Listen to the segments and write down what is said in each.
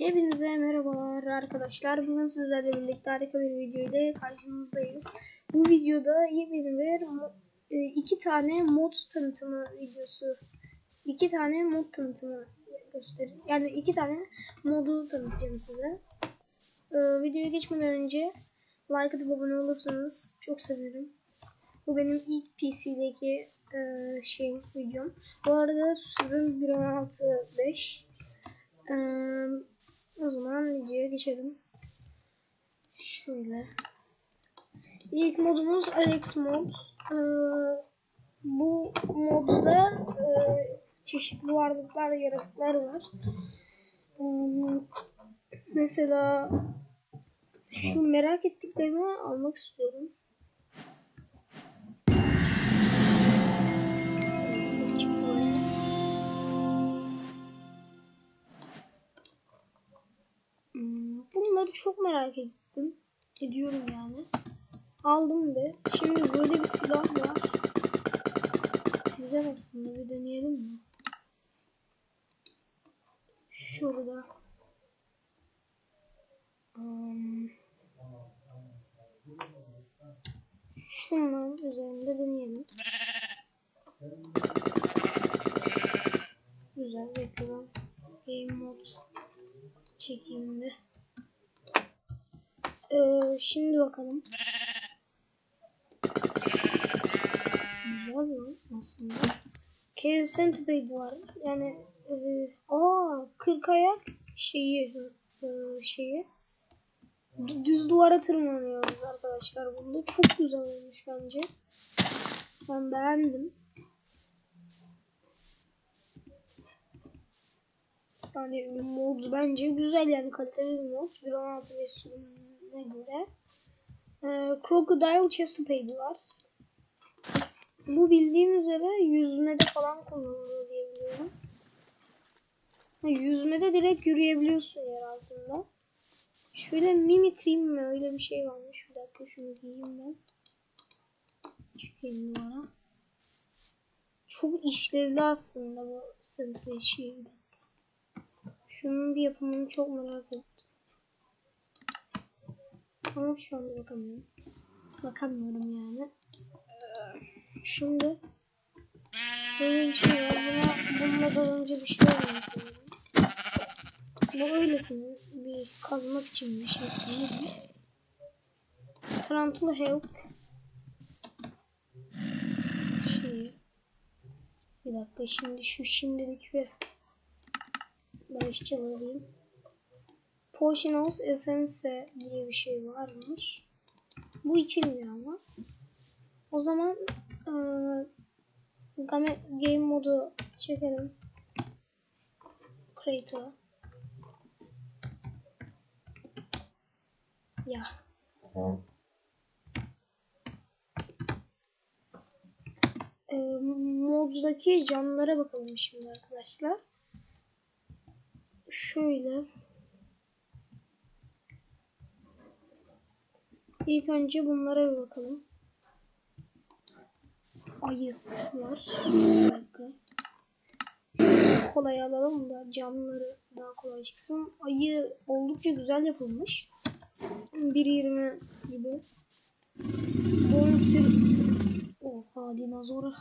Hepinize merhabalar arkadaşlar. Bugün sizlerle birlikte harika bir video ile karşınızdayız. Bu videoda yepyeni bir e, iki tane mod tanıtımı videosu. iki tane mod tanıtımı gösterir. Yani iki tane modu tanıtacağım size. Ee, videoya geçmeden önce like atıp abone olursanız çok sevinirim. Bu benim ilk PC'deki e, şeyim videom. Bu arada sürüm 1.16.5. Ee, o zaman videoya geçelim. Şöyle. İlk modumuz Alex mod. Ee, bu modda e, çeşitli varlıklar, yaratıklar var. Ee, mesela şu merak ettiklerimi almak istiyorum. Ses çıkıyor. Bunları çok merak ettim. Ediyorum yani. Aldım ve şimdi böyle bir silah var. Güzel aslında bir deneyelim mi? Şurada. Hmm. Şunun üzerinde deneyelim. Güzel ben. Game mode çekeyim de. Ee, şimdi bakalım. Güzel mi aslında? Cave Centipede var. Yani e, aa 40 ayak şeyi e, şeyi düz duvara tırmanıyoruz arkadaşlar bunda. Çok güzel olmuş bence. Ben beğendim. Yani mod bence güzel yani kaliteli bir mod. 1.16 versiyonuna göre. Ee, Crocodile Chestplate var. Bu bildiğin üzere yüzmede falan kullanılıyor diye biliyorum. Yüzmede direkt yürüyebiliyorsun yer altında. Şöyle mimikrim mi öyle bir şey varmış. Bir dakika şunu giyeyim ben. Çıkayım duvara. Çok işlevli aslında bu sınıf şey. Şunun bir yapımını çok merak ettim. Ama şu anda bakamıyorum. Bakamıyorum yani. Şimdi böyle bir şey var. Buna, bununla dalınca bir şey olmuyor sanırım. Bu öylesine bir kazmak için bir şey sanırım. Tarantula Help şeyi. Bir dakika şimdi şu şimdilik bir barışçıl alayım. Potionals Essence diye bir şey varmış. Bu içilmiyor ama. O zaman eee, game, game modu çekelim. Creator'a. Ya. Eee, moddaki canlılara bakalım şimdi arkadaşlar. Şöyle. İlk önce bunlara bir bakalım. Ayı var. Kolay alalım da canlıları daha kolay çıksın. Ayı oldukça güzel yapılmış. 1.20 gibi. Bonsir... Oha dinozor.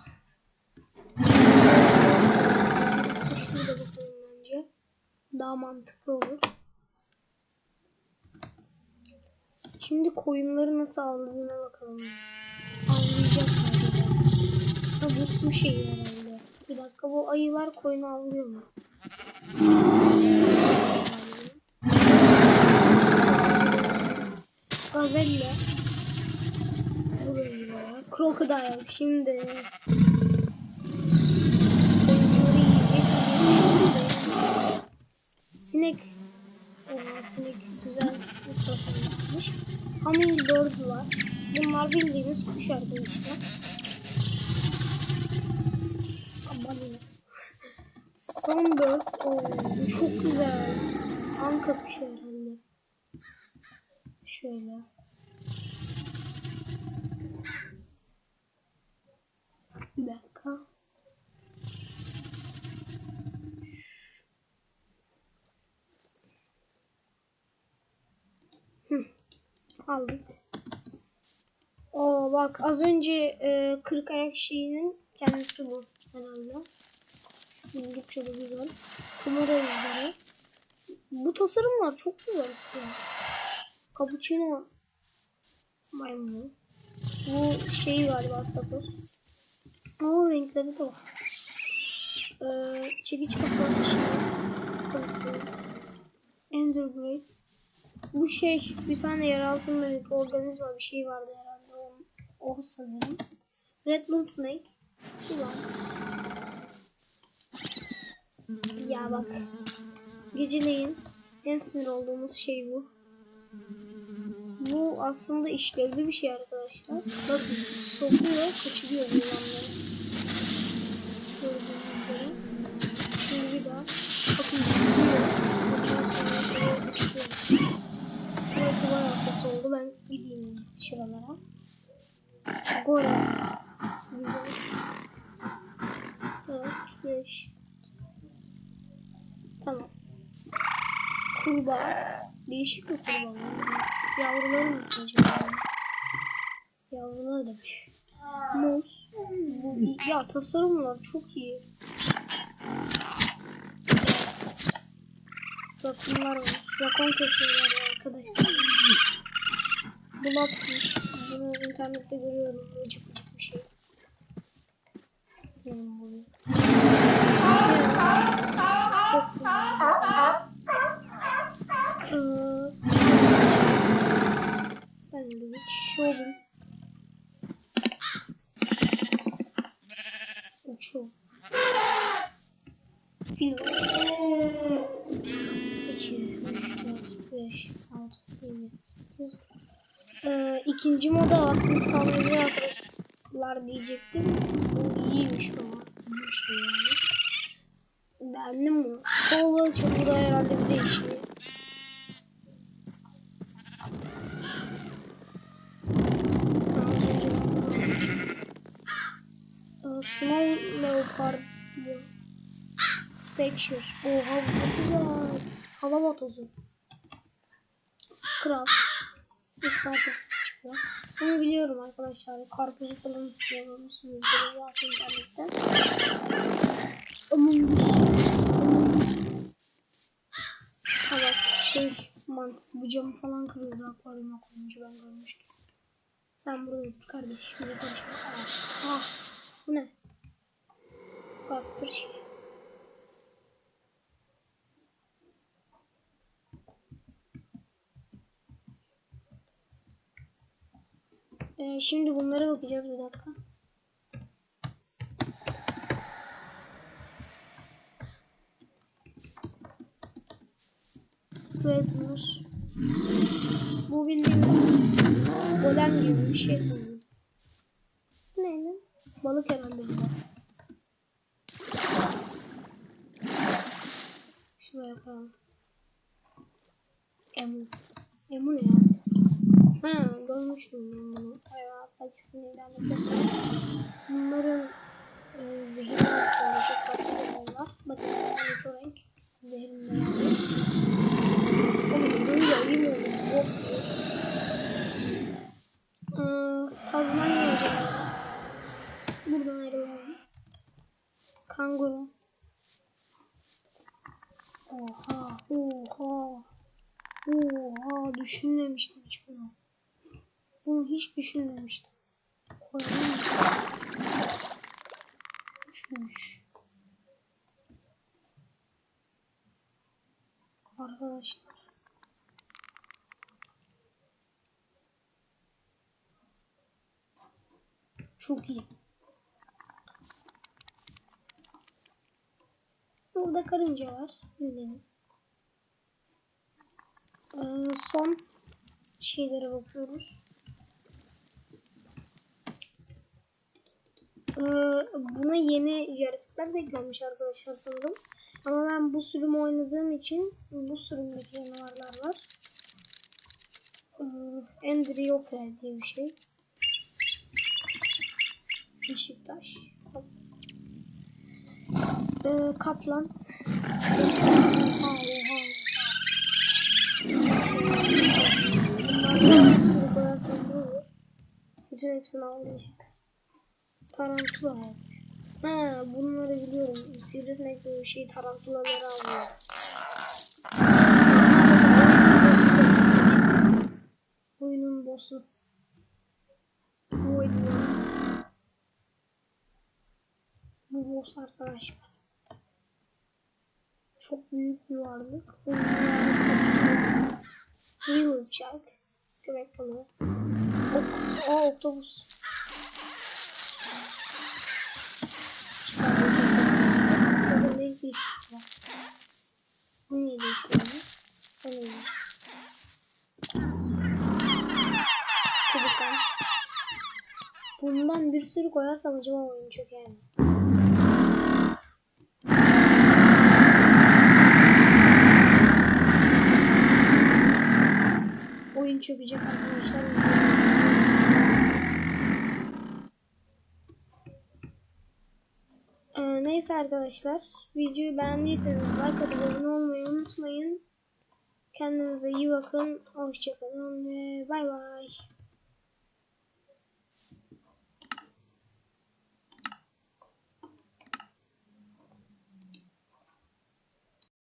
Şurada bakalım bence. Daha mantıklı olur. Şimdi koyunları nasıl avladığına bakalım. Avlayacak mı acaba? Ha bu su şeyi herhalde. Bir dakika bu ayılar koyunu avlıyor mu? Gazelle. Crocodile şimdi. Sinek. Oo, sinek güzel bir tasarım yapmış. Hummingbird var. Bunlar bildiğiniz kuş arkadaşlar. Aman. Sunbird. Oo, çok güzel. Anka kuşu herhalde. Şöyle. Bir. Hı. Aldık. Oo bak az önce e, kırk ayak şeyinin kendisi bu herhalde. Oldukça da güzel. Kumara ejderi. Bu tasarımlar çok güzel. Cappuccino maymunu. Bu şey galiba Astakoz. O renkleri de var. Ee, çekiç kapalı bir şey. Enderblade. Bu şey bir tane yer altında bir organizma bir şey vardı herhalde. O, o sanırım. Redland Snake. Ulan. Ya bak. Geceleyin en sinir olduğumuz şey bu. Bu aslında işlevli bir şey arkadaşlar. Bakın sokuyor, kaçırıyor yılanları. Gördüğünüz üzere. Şimdi bir daha. Bakın sokuyor. Ondan sonra şöyle kaçırıyor. Bayağı ses oldu. Ben gideyim şuralara. Güzel. Evet, beş. Tamam. Kurbağa. Değişik bir kurbağa. Yavruları mı acaba? Yavruları da bir. Muz. Bu, ya tasarımlar çok iyi. Rakunlar var. Rakun kesiyorlar arkadaşlar. Bulapmış. Bunu internette görüyorum. Vıcık vıcık bir şey. Senin bunu. Sen. Çok güzel mesela. Ee, sandviç, şovun. Uçu. Fil. 2, 4, 5, 6, 7, 8. Ee, ikinci moda vaktiniz kalmayabilir arkadaşlar diyecektim. Bu iyiymiş ama. Bir şey yani. Beğendim bunu. Sol çapında herhalde bir almıştım. Ee, Small Leopard. Spectre. Oha bu çok güzel. Hava motosu. Kral. İlk sayfası çıkıyor. Bunu biliyorum arkadaşlar. Karpuzu falan istiyormuşsunuz. Zaten internetten. Among Us. Ha bak şey mantısı bu camı falan kırıyordu akvaryuma koyunca ben görmüştüm. Sen burada dur kardeş bize. Ah, ah bu ne? Bastır şey. Ee, şimdi bunlara bakacağız bir dakika. Straightener. Bu bildiğimiz golem gibi bir şey sanırım. Bu ne lan? Balık herhalde bu da. Şuraya koyalım. Emu. Emu ne ya? Ha görmüştüm ben bunu. Hayvanat bacısını ilerledim. Bunların e, zehri aslında çok farklı oluyorlar. Bakın monitoring zehrinle yani. Oğlum böyle ayı mı olur? Yok. Tazmanya canavarı. Buradan ayrılalım. Kanguru. Oha, oha. Oha, düşünmemiştim hiç bunu. Bunu hiç düşünmemiştim. Uçmuş. Arkadaşlar. Çok iyi. Burada karınca var. Bildiğiniz. Ee, son şeylere bakıyoruz. Ee, buna yeni yaratıklar da eklenmiş arkadaşlar sanırım. Ama ben bu sürüm oynadığım için bu sürümdeki canavarlar var. Ee, diye bir şey. Yeşil taş. Ee, kaplan. Hayır hayır. Bunlardan bir sürü koyarsam ne olur? Bütün hepsini ağlayacak. Tarantula. Ha bunları biliyorum. Sivrisinek gibi bir şey tarantulaları alıyor. Oyunun boss'u. Oyunun. Bu boss arkadaşlar. Çok büyük bir varlık. Wheel Shark. Köpek balığı. Ok, o otobüs. Çıkardığı sesler. Burada ne değişiklik var? Bu niye değiştirdi? Sen? Kubukan. Bundan bir sürü koyarsam acaba oyun çöker mi? Oyun çökecek arkadaşlar. izlemesi. Ee, neyse arkadaşlar. Videoyu beğendiyseniz like atıp abone olmayı unutmayın. Kendinize iyi bakın. Hoşçakalın ve bay bay.